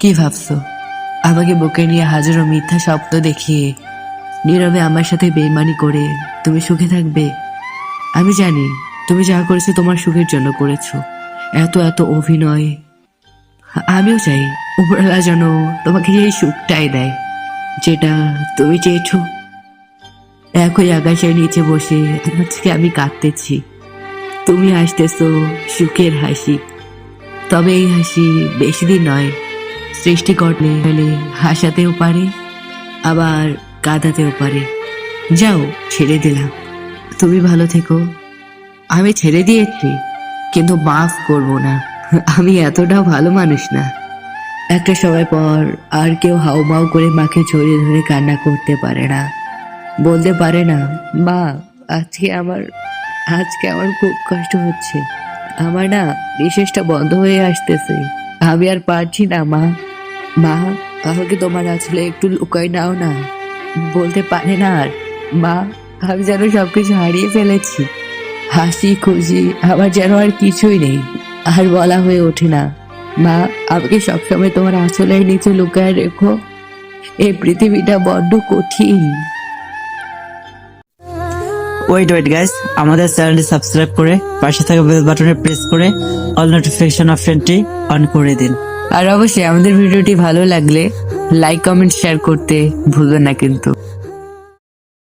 কি ভাবছ? আমাকে বুকে নিয়ে হাজারো মিথ্যা স্বপ্ন দেখিয়ে নীরবে আমার সাথে বেইমানি করে তুমি সুখে থাকবে? আমি জানি তুমি যা করেছ তোমার সুখের জন্য করেছ। এত এত অভিনয়। আমিও চাই উপরওয়ালা যেন তোমাকে এই সুখটাই দেয়, যেটা তুমি চেয়েছো। একই আকাশের নিচে বসে আজকে আমি কাঁদতেছি। তুমি হাসতেছো, সুখের হাসি। তবে এই হাসি বেশি দিন নয়, সৃষ্টি করলে হলে হাসাতেও পারে, আবার কাঁদাতেও পারে। যাও, ছেড়ে দিলাম। তুমি ভালো থেকো। আমি ছেড়ে দিয়েছি, কিন্তু মাফ করব না। আমি এতটাও ভালো মানুষ না। একটা সময় পর আর কেউ হাউমাউ করে মাকে জড়িয়ে ধরে কান্না করতে পারে না। বলতে পারে না, মা, আজকে আমার আজকে আমার খুব কষ্ট হচ্ছে। আমার না নিঃশ্বাসটা বন্ধ হয়ে আসতেছে। আমি আর পারছি না, মা। মা, আমাকে তোমার আসলে একটু লুকাই নাও না। বলতে পারে না আর। মা, আমি যেন সবকিছু হারিয়ে ফেলেছি। হাসি খুশি, আমার যেন আর কিছুই নেই। আর বলা হয়ে ওঠে না। মা, আমাকে সবসময় তোমার আঁচলের নিচে লুকায় রেখো। এই পৃথিবীটা বড্ড কঠিন। ওয়েট ওয়েট গাইস আমাদের চ্যানেলটি সাবস্ক্রাইব করে পাশে থাকা বেল বাটনে প্রেস করে অল নোটিফিকেশন অপশনটি অন করে দিন। আর অবশ্যই আমাদের ভিডিওটি ভালো লাগলে লাইক কমেন্ট শেয়ার করতে ভুলবেন না কিন্তু।